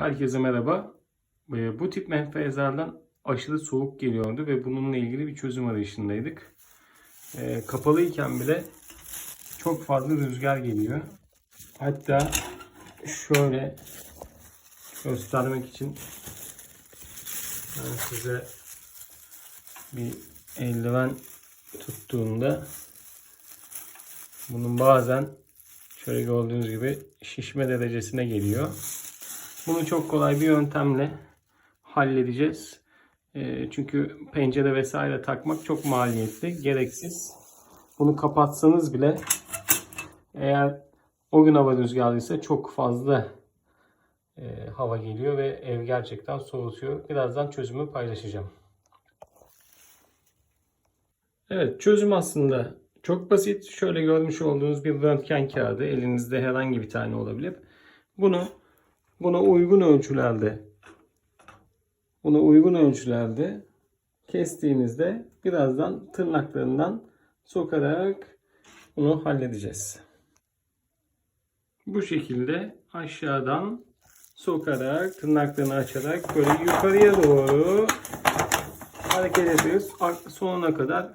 Herkese merhaba. Ee, Bu tip menfezlerden aşırı soğuk geliyordu ve bununla ilgili bir çözüm arayışındaydık. Ee, Kapalıyken bile çok fazla rüzgar geliyor. Hatta şöyle göstermek için ben size bir eldiven tuttuğumda bunun bazen şöyle gördüğünüz gibi şişme derecesine geliyor. Bunu çok kolay bir yöntemle halledeceğiz. Ee, çünkü pencere vesaire takmak çok maliyetli, gereksiz. Bunu kapatsanız bile eğer o gün hava rüzgarlıysa çok fazla e, hava geliyor ve ev gerçekten soğutuyor. Birazdan çözümü paylaşacağım. Evet çözüm aslında çok basit. Şöyle görmüş olduğunuz bir röntgen kağıdı. Elinizde herhangi bir tane olabilir. Bunu buna uygun ölçülerde buna uygun ölçülerde kestiğinizde birazdan tırnaklarından sokarak bunu halledeceğiz. Bu şekilde aşağıdan sokarak tırnaklarını açarak böyle yukarıya doğru hareket ediyoruz. Sonuna kadar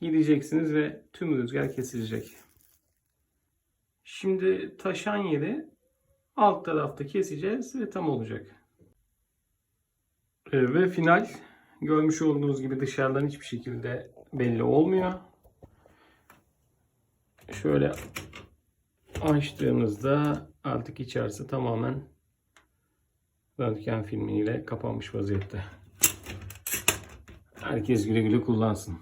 gideceksiniz ve tüm rüzgar kesilecek. Şimdi taşan yeri alt tarafta keseceğiz ve tam olacak. E, Ve final görmüş olduğunuz gibi dışarıdan hiçbir şekilde belli olmuyor. Şöyle açtığımızda artık içerisi tamamen röntgen filmiyle kapanmış vaziyette. Herkes güle güle kullansın.